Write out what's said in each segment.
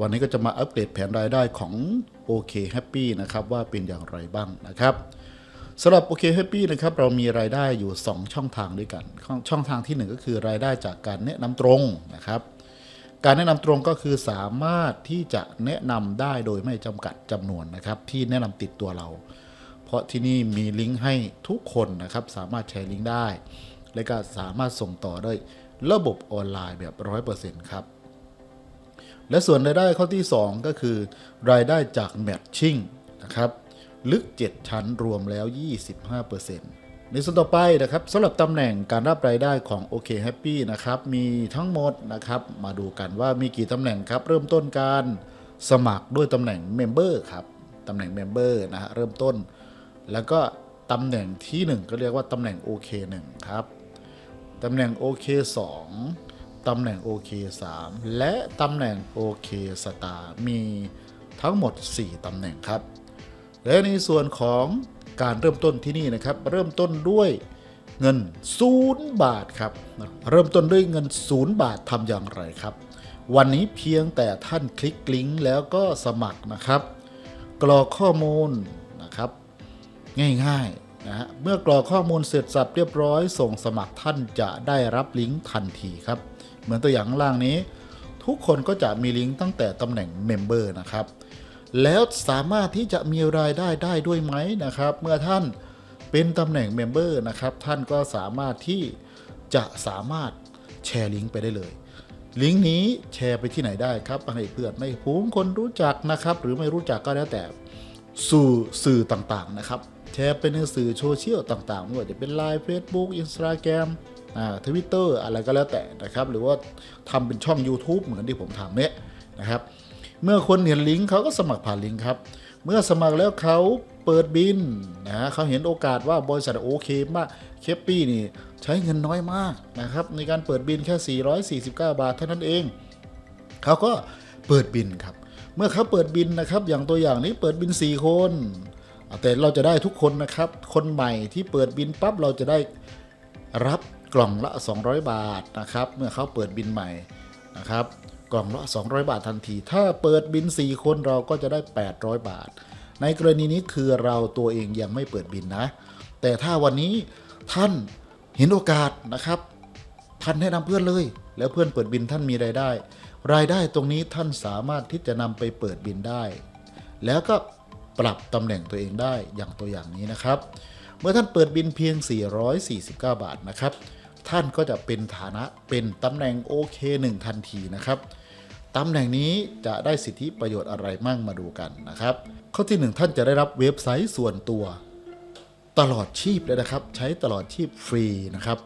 วันนี้ก็จะมาอัปเดตแผนรายได้ของ OK Happy นะครับว่าเป็นอย่างไรบ้างนะครับสำหรับ OK Happy นะครับเรามีรายได้อยู่ 2 ช่องทางด้วยกัน ช่องทางทีหนึ่1 ก็คือรายได้จากการแนะนำตรงนะครับการแนะนำตรงก็คือสามารถที่จะแนะนำได้โดยไม่จำกัดจำนวนนะครับ ที่แนะนำติดตัวเรา เพราะที่นี่มีลิงก์ให้ทุกคนนะครับ สามารถแชร์ลิงก์ได้ และก็สามารถส่งต่อได้ระบบออนไลน์แบบ 100%ครับ และส่วนรายได้ข้อที่ 2 ก็คือ รายได้จากแมทชิ่งนะครับลึก 7 ชั้นรวมแล้ว 25%ในส่วนต่อไปนะครับสำหรับตำแหน่งการรับรายได้ของ OK Happy นะครับมีทั้งหมดนะครับมาดูกันว่ามีกี่ตำแหน่งครับ เริ่มต้นการสมัครด้วยตำแหน่ง Member ครับตำแหน่ง Member นะฮะเริ่มต้น แล้วก็ตำแหน่งที่ 1 ก็เรียกว่าตำแหน่ง OK 1ครับตำแหน่ง OK 2 ตำแหน่ง OK 3 และตำแหน่ง OK Star มีทั้งหมด 4 ตำแหน่งครับ และในส่วนของการเริ่มต้นที่นี่นะครับ เริ่มต้นด้วยเงิน 0 บาทครับ เริ่มต้นด้วยเงิน 0 บาททำอย่างไรครับ วันนี้เพียงแต่ท่านคลิกลิงก์แล้วก็สมัครนะครับ กรอกข้อมูลนะครับ ง่ายๆนะฮะเมื่อกรอกข้อมูลเสร็จสับเรียบร้อย ส่งสมัครท่านจะได้รับลิงก์ทันทีครับ เหมือนตัวอย่างล่างนี้ ทุกคนก็จะมีลิงก์ตั้งแต่ตำแหน่งเมมเบอร์นะครับ แล้วสามารถที่จะมีรายได้ได้ด้วยไหมนะครับ เมื่อท่านเป็นตำแหน่งเมมเบอร์นะครับ ท่านก็สามารถที่จะสามารถแชร์ลิงก์ไปได้เลย ลิงก์นี้แชร์ไปที่ไหนได้ครับให้เพื่อนไม่ผูงคนรู้จักนะครับ หรือไม่รู้จักก็แล้วแต่สู่สื่อต่างๆนะครับ แชร์ไปในสื่อโซเชียลต่างๆไม่ว่าจะเป็น Line Facebook Instagram ทวิตเตอร์อะไรก็แล้วแต่นะครับ หรือว่าทำเป็นช่อง YouTube เหมือนที่ผมทำเนี่ยนะครับ เมื่อคนเห็นลิงก์เขาก็สมัครผ่านลิงก์ครับ เมื่อสมัครแล้วเขาเปิดบินนะฮะเขาเห็นโอกาสว่าบริษัทโอเคมากเคปปี้นี่ใช้เงินน้อยมากนะครับ ในการเปิดบินแค่ 449 บาทเท่านั้นเอง เขาก็เปิดบินครับ เมื่อเขาเปิดบินนะครับ อย่างตัวอย่างนี้เปิดบิน 4 คน แต่เราจะได้ทุกคนนะครับ คนใหม่ที่เปิดบินปั๊บเราจะได้รับ กล่องละ 200 บาทนะครับเมื่อเขาเปิดบินใหม่นะครับกล่องละ 200 บาททันที ถ้าเปิดบิน 4 คนเราก็จะได้ 800 บาท ในกรณีนี้คือเราตัวเองยังไม่เปิดบินนะ แต่ถ้าวันนี้ท่านเห็นโอกาสนะครับ ท่านแนะนำเพื่อนเลย แล้วเพื่อนเปิดบินท่านมีรายได้ รายได้ตรงนี้ท่านสามารถที่จะนำไปเปิดบินได้ แล้วก็ปรับตำแหน่งตัวเองได้อย่างตัวอย่างนี้นะครับ เมื่อท่านเปิดบินเพียง 449 บาทนะครับ ท่านก็จะเป็นฐานะเป็นตำแหน่งโอเค1ทันทีนะครับตำแหน่งนี้จะได้สิทธิประโยชน์อะไรมั่งมาดูกันนะครับ ข้อที่ 1 ท่านจะได้รับเว็บไซต์ส่วนตัว ตลอดชีพเลยนะครับ ใช้ตลอดชีพฟรีนะครับ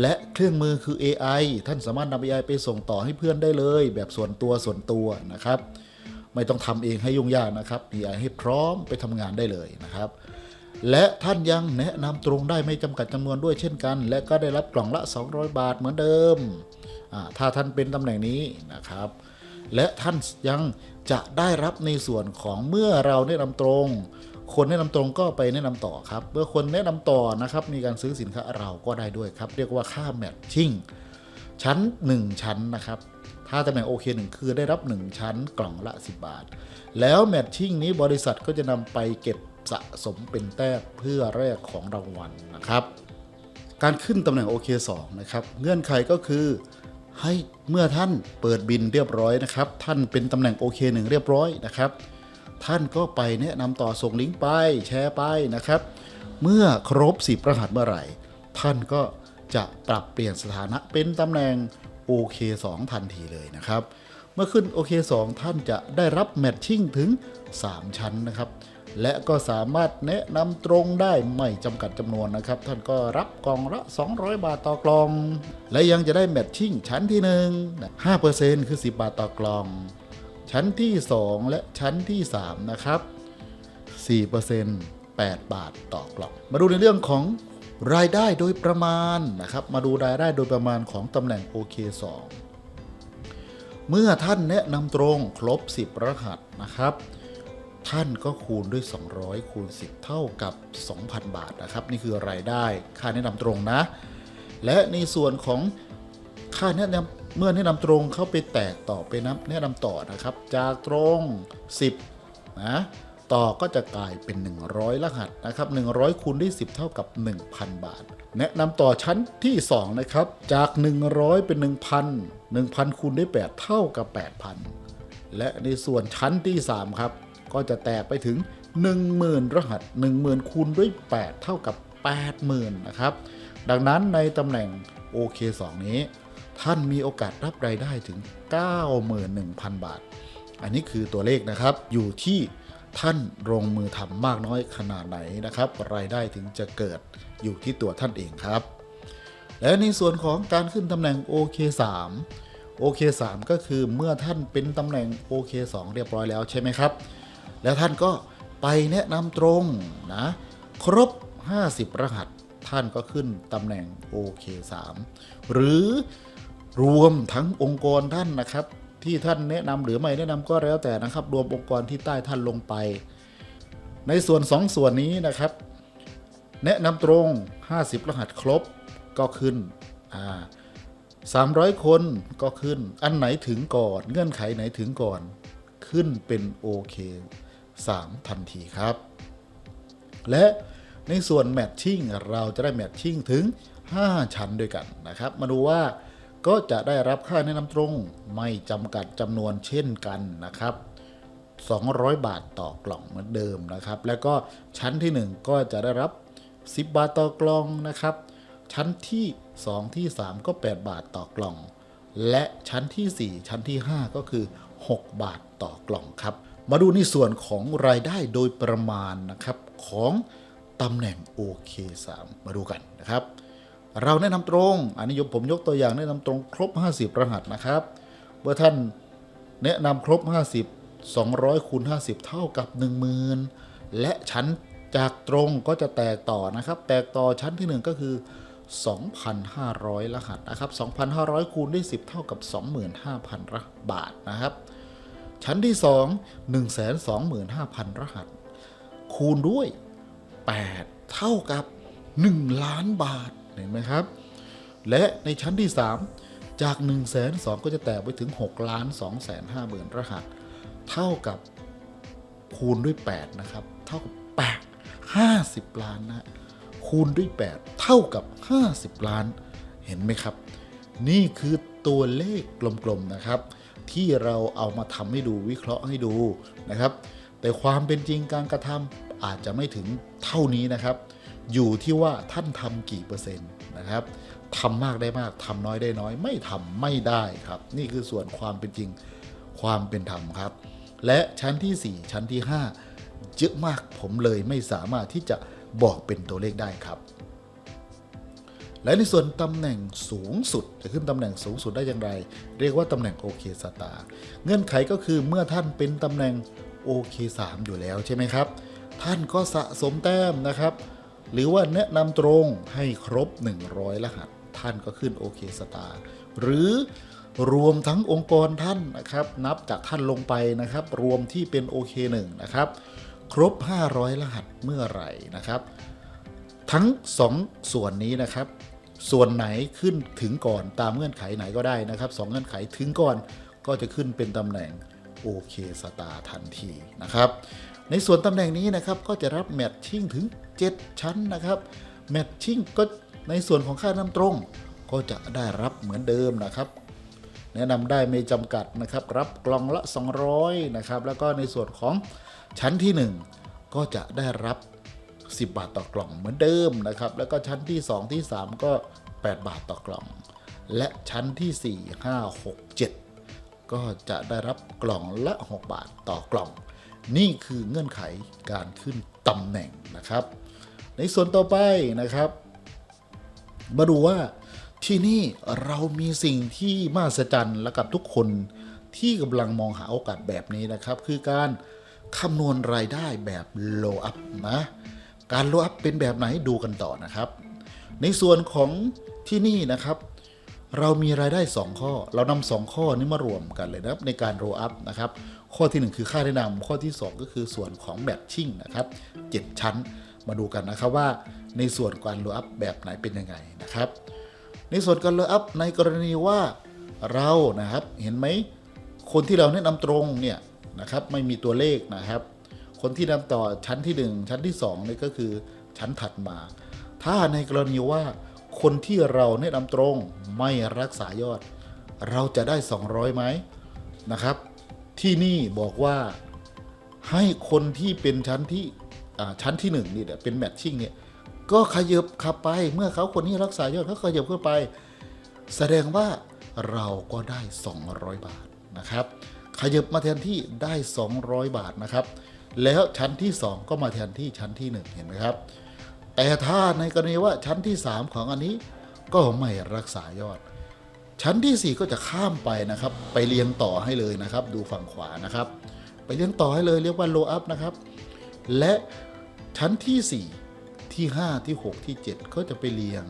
และเครื่องมือคือ AI ท่านสามารถนำ AI ไปส่งต่อให้เพื่อนได้เลย แบบส่วนตัวส่วนตัวนะครับ ไม่ต้องทำเองให้ยุ่งยากนะครับ AI ให้พร้อมไปทำงานได้เลยนะครับ และท่านยังแนะนำตรงได้ไม่จำกัดจำนวนด้วยเช่นกัน และก็ได้รับกล่องละ 200 บาทเหมือนเดิม ถ้าท่านเป็นตำแหน่งนี้นะครับ และท่านยังจะได้รับในส่วนของเมื่อเราแนะนำตรง คนแนะนำตรงก็ไปแนะนำต่อครับ เมื่อคนแนะนำต่อนะครับ มีการซื้อสินค้าเราก็ได้ด้วยครับ เรียกว่าค่าแมทชิ่งชั้น 1 ชั้นนะครับถ้าตำแหน่งโอเคหนึ่งคือได้รับ 1 ชั้นกล่องละ 10 บาท แล้วแมทชิ่งนี้บริษัทก็จะนำไปเก็บ สะสมเป็นแต้มเพื่อแลกของรางวัลนะครับ การขึ้นตำแหน่ง OK 2 นะครับ เงื่อนไขก็คือให้เมื่อท่านเปิดบินเรียบร้อยนะครับ ท่านเป็นตำแหน่ง OK 1 เรียบร้อยนะครับ ท่านก็ไปแนะนำต่อส่งลิงก์ไปแชร์ไปนะครับ เมื่อครบ10รหัสเมื่อไหร่ ท่านก็จะปรับเปลี่ยนสถานะเป็นตำแหน่ง OK 2 ทันทีเลยนะครับ เมื่อขึ้น OK 2 ท่านจะได้รับแมทชิ่งถึง 3 ชั้นนะครับ และก็สามารถแนะนำตรงได้ไม่จำกัดจำนวนนะครับ ท่านก็รับกล่องละ 200 บาทต่อกล่อง และยังจะได้แมทชิ่งชั้นที่ 1 5%คือ 10 บาทต่อกล่อง ชั้นที่ 2 และชั้นที่ 3 นะครับ 4% 8 บาทต่อกล่อง มาดูในเรื่องของรายได้โดยประมาณนะครับ มาดูรายได้โดยประมาณของตำแหน่ง OK2 เมื่อท่านแนะนำตรงครบ 10 รหัสนะครับ ท่านก็คูณด้วย 200 คูณ 10 เท่ากับ 2,000 บาทนะครับ นี่คือรายได้ค่าแนะนำตรงนะ และในส่วนของค่าแนะนเมื่อแนะนำตรงเข้าไปแตกต่อไปนับแนะนำต่อนะครับ จากตรง 10 นะต่อก็จะกลายเป็น 100 รหัสนะครับ 100 คูณด้วย 10 เท่ากับ 1,000 บาท แนะนำต่อชั้นที่ 2 นะครับ จาก 100 เป็น 1,000 1,000 คูณด้วย 8 เท่ากับ 8,000 และในส่วนชั้นที่ 3 ครับ ก็จะแตกไปถึง 10,000 รหัส 10,000 คูณด้วย 8 เท่ากับ 80,000 นะครับ ดังนั้นในตำแหน่ง OK2 นี้ ท่านมีโอกาสรับรายได้ถึง 91,000 บาท อันนี้คือตัวเลขนะครับ อยู่ที่ท่านลงมือทำมากน้อยขนาดไหนนะครับ รายได้ถึงจะเกิดอยู่ที่ตัวท่านเองครับ และในส่วนของการขึ้นตำแหน่ง OK3 OK3 ก็คือเมื่อท่านเป็นตำแหน่ง OK2 เรียบร้อยแล้วใช่ไหมครับ แล้วท่านก็ไปแนะนำตรงนะ ครบ 50 รหัสท่านก็ขึ้นตำแหน่ง OK3 หรือรวมทั้งองค์กรท่านนะครับ ที่ท่านแนะนำหรือไม่แนะนำก็แล้วแต่นะครับ รวมองค์กรที่ใต้ท่านลงไป ในส่วน 2ส่วนนี้นะครับ แนะนำตรง 50 รหัสครบก็ขึ้นอ่า300 คนก็ขึ้น อันไหนถึงก่อน เงื่อนไขไหนถึงก่อน ขึ้นเป็นโอเค 3 ทันทีครับ และในส่วนแมทชิ่งเราจะได้แมทชิ่งถึง 5 ชั้นด้วยกันนะครับ มาดูว่าก็จะได้รับค่าแนะนำตรงไม่จำกัดจำนวนเช่นกันนะครับ 200 บาทต่อกล่องเหมือนเดิมนะครับ แล้วก็ชั้นที่ 1 ก็จะได้รับ 10 บาทต่อกล่องนะครับ ชั้นที่ 2 ที่ 3 ก็ 8 บาทต่อกล่อง และชั้นที่ 4 ชั้นที่ 5 ก็คือ 6 บาทต่อกล่องครับ มาดูในส่วนของรายได้โดยประมาณนะครับของตำแหน่ง OK3 มาดูกันนะครับ เราแนะนำตรง อันนี้ผมยกตัวอย่างแนะนำตรงครบ 50 รหัสนะครับเมื่อท่านแนะนำครบ 50 200คูณ50 เท่ากับ 10,000 และชั้นจากตรงก็จะแตกต่อนะครับ แตกต่อชั้นที่ 1 ก็คือ 2,500 รหัสนะครับ 2,500คูณด้วย10 เท่ากับ 25,000รหัสบาทนะครับ ชั้นที่ 2 125,000 รหัส คูณด้วย 8 เท่ากับ 1 ล้านบาท เห็นไหมครับ และในชั้นที่ 3 จาก 1 2 0 0 0ก็จะแตกไปถึง 6 ล้าน 2 5 0 0 0 0 รหัส เท่ากับคูณด้วย 8 นะครับ เท่ากับ 8 50 ล้านนะ คูณด้วย 8 เท่ากับ 50 ล้าน เห็นไหมครับ นี่คือตัวเลขกลมๆนะครับ ที่เราเอามาทำให้ดูวิเคราะห์ให้ดูนะครับ แต่ความเป็นจริงการกระทำอาจจะไม่ถึงเท่านี้นะครับ อยู่ที่ว่าท่านทำกี่เปอร์เซ็นต์นะครับทำมากได้มากทำน้อยได้น้อย ไม่ทำไม่ได้ครับ นี่คือส่วนความเป็นจริงความเป็นธรรมครับ และชั้นที่ 4 ชั้นที่ 5 เยอะมากผมเลยไม่สามารถที่จะบอกเป็นตัวเลขได้ครับ และในส่วนตำแหน่งสูงสุดจะขึ้นตำแหน่งสูงสุดได้อย่างไร เรียกว่าตำแหน่งโอเคสตาร์เงื่อนไขก็คือเมื่อท่านเป็นตำแหน่งโอเค3อยู่แล้วใช่ไหมครับ ท่านก็สะสมแต้มนะครับ หรือว่าแนะนำตรงให้ครบ 100 รหัส ท่านก็ขึ้นโอเคสตาร์หรือรวมทั้งองค์กรท่านนะครับ นับจากท่านลงไปนะครับ รวมที่เป็นโอเค1นะครับ ครบ 500 รหัสเมื่อไหร่นะครับ ทั้ง 2ส่วนนี้นะครับ ส่วนไหนขึ้นถึงก่อนตามเงื่อนไขไหนก็ได้นะครับสองเงื่อนไขถึงก่อนก็จะขึ้นเป็นตำแหน่งโอเคสตาร์ทันทีนะครับในส่วนตำแหน่งนี้นะครับก็จะรับแมทชิ่งถึง 7 ชั้นนะครับแมทชิ่งก็ในส่วนของค่าน้ำตรง ก็จะได้รับเหมือนเดิมนะครับแนะนำได้ไม่จำกัดนะครับรับกล่องละ 200นะครับแล้วก็ในส่วนของชั้นที่ 1 ก็จะได้รับ 10 บาทต่อกล่องเหมือนเดิมนะครับ แล้วก็ชั้นที่ 2 ที่ 3 ก็ 8 บาทต่อกล่อง และชั้นที่ 4 5 6 7 ก็จะได้รับกล่องละ 6 บาทต่อกล่อง นี่คือเงื่อนไขการขึ้นตำแหน่งนะครับ ในส่วนต่อไปนะครับ มาดูว่าที่นี่เรามีสิ่งที่มหัศจรรย์และกับทุกคนที่กำลังมองหาโอกาสแบบนี้นะครับ คือการคำนวณรายได้แบบ low up นะ การ low up เป็นแบบไหนดูกันต่อนะครับ ในส่วนของที่นี่นะครับ เรามีรายได้ 2 ข้อ เรานำสองข้อนี้มารวมกันเลยนะครับในการ roll up นะครับ ข้อทีหนึ่1 คือค่าแนะนำข้อที่ 2 ก็คือส่วนของแบบชิ่งนะครับ7ชั้นมาดูกันนะครับว่าในส่วนการ roll up แบบไหนเป็นยังไงนะครับ ในส่วนการ roll up ในกรณีว่าเรานะครับเห็นไหมคนที่เราแนะนำตรงเนี่ยนะครับไม่มีตัวเลขนะครับ คนที่นำต่อชั้นที่หนึ่งชั้นที่สองนี่ก็คือชั้นถัดมา ถ้าในกรณีว่าคนที่เราแนะนำตรงไม่รักษายอด เราจะได้ 200ไหมนะครับ ที่นี่บอกว่าให้คนที่เป็นชั้นที่อ่าชั้นที่หนึ่งนี่เนี่ยเป็นแมทชิ่งเนี่ยก็ขยับขับไปเมื่อเขาคนนี้รักษายอดเขาขยับขึ้นไป แสดงว่าเราก็ได้ 200 บาทนะครับ ขยับมาแทนที่ได้ 200 บาทนะครับ แล้วชั้นที่ 2 ก็มาแทนที่ชั้นที่ 1 เห็นไหมครับ แต่ถ้าในกรณีว่าชั้นที่ 3 ของอันนี้ก็ไม่รักษายอด ชั้นทีสี่ 4 ก็จะข้ามไปนะครับ ไปเรียงต่อให้เลยนะครับ ดูฝั่งขวานะครับ ไปเรียงต่อให้เลยเรียกว่า low up นะครับ และชั้นที่ 4 ที่ 5 ที่ 6 ที่ 7 ก็จะไปเรียง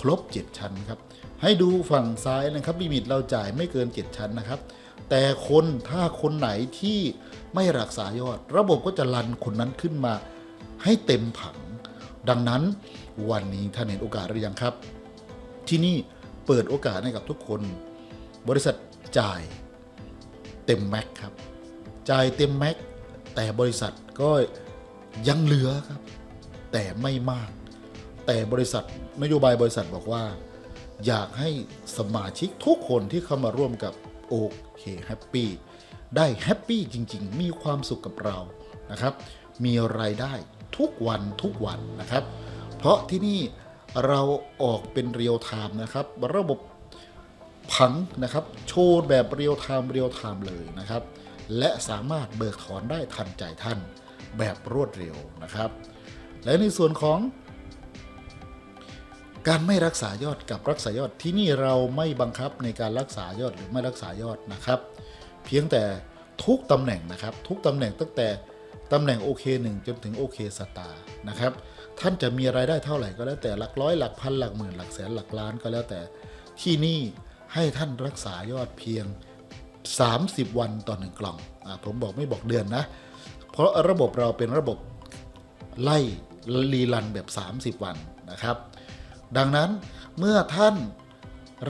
ครบ 7 ชั้นครับ ให้ดูฝั่งซ้ายนะครับลิมิตเราจ่ายไม่เกิน 7 ชั้นนะครับ แต่คนถ้าคนไหนที่ไม่รักษายอด ระบบก็จะรันคนนั้นขึ้นมาให้เต็มผัง ดังนั้นวันนี้ท่านเห็นโอกาสหรือยังครับ ที่นี่เปิดโอกาสให้กับทุกคน บริษัทจ่ายเต็มแม็กครับ จ่ายเต็มแม็กแต่บริษัทก็ยังเหลือครับ แต่ไม่มาก แต่บริษัทนโยบายบริษัทบอกว่า อยากให้สมาชิกทุกคนที่เข้ามาร่วมกับ โอเคแฮปปี้ได้แฮปปี้จริง ๆ มีความสุขกับเรานะครับ มีรายได้ทุกวันทุกวันนะครับ เพราะที่นี่เราออกเป็นเรียลไทม์นะครับ ระบบผังนะครับ โชว์แบบเรียลไทม์เรียลไทม์เลยนะครับ และสามารถเบิกถอนได้ทันใจท่านแบบรวดเร็วนะครับ และในส่วนของ การไม่รักษายอดกับรักษายอดที่นี่เราไม่บังคับในการรักษายอดหรือไม่รักษายอดนะครับ เพียงแต่ทุกตำแหน่งนะครับ ทุกตำแหน่งตั้งแต่ตำแหน่งโอเคหนึ่งจนถึงโอเคสตาร์นะครับ ท่านจะมีรายได้เท่าไหร่ก็แล้วแต่หลักร้อยหลักพันหลักหมื่นหลักแสนหลักล้านก็แล้วแต่ ที่นี่ให้ท่านรักษายอดเพียง 30 วันต่อหนึ่งกล่องอผมบอกไม่บอกเดือนนะ เพราะระบบเราเป็นระบบไล่รีรันแบบ 30 วันนะครับ ดังนั้นเมื่อท่าน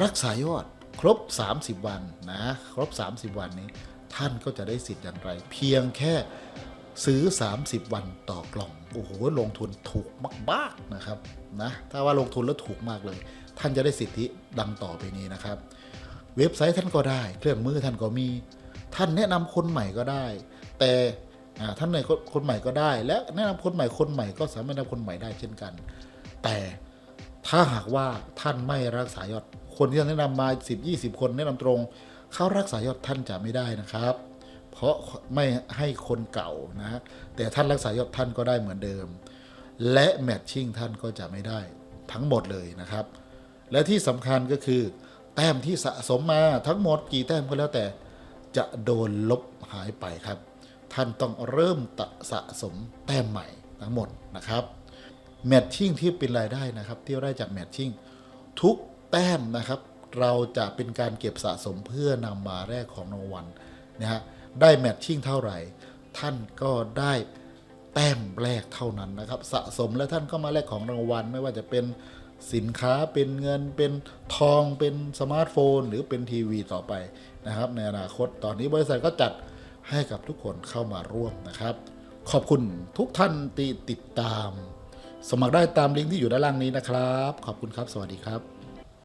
รักษายอดครบ 30 วันนะครบ 30 วันนี้ ท่านก็จะได้สิทธิ์อย่างไร เพียงแค่ซื้อ 30 วันต่อกล่อง โอ้โห ลงทุนถูกมากๆนะครับนะ ถ้าว่าลงทุนแล้วถูกมากเลย ท่านจะได้สิทธิดังต่อไปนี้นะครับ เว็บไซต์ท่านก็ได้ เครื่องมือท่านก็มี ท่านแนะนำคนใหม่ก็ได้ แต่ท่านในคนคนใหม่ก็ได้ และแนะนำคนใหม่คนใหม่ก็สามารถแนะนำคนใหม่ได้เช่นกัน แต่ ถ้าหากว่าท่านไม่รักษายอด คนที่ท่านแนะนำมา 10 20 คนแนะนำตรง เขารักษายอดท่านจะไม่ได้นะครับ เพราะไม่ให้คนเก่านะแต่ท่านรักษายอดท่านก็ได้เหมือนเดิม และแมทชิ่งท่านก็จะไม่ได้ทั้งหมดเลยนะครับ และที่สำคัญก็คือ แต้มที่สะสมมาทั้งหมดกี่แต้มก็แล้วแต่ จะโดนลบหายไปครับ ท่านต้องเริ่มสะสมแต้มใหม่ทั้งหมดนะครับ แมทชิ่งที่เป็นรายได้นะครับที่ได้จากแมทชิ่งทุกแต้มนะครับ เราจะเป็นการเก็บสะสมเพื่อนำมาแรกของรางวัลนะฮะได้แมทชิ่งเท่าไหร่ ท่านก็ได้แต้มแรกเท่านั้นนะครับ สะสมแล้วท่านก็มาแลกของรางวัล ไม่ว่าจะเป็นสินค้าเป็นเงินเป็นทองเป็นสมาร์ทโฟน หรือเป็นทีวีต่อไปนะครับ ในอนาคตตอนนี้บริษัทก็จัดให้กับทุกคนเข้ามาร่วมนะครับ ขอบคุณทุกท่านที่ติดตาม สมัครได้ตามลิงก์ที่อยู่ด้านล่างนี้นะครับ ขอบคุณครับ สวัสดีครับ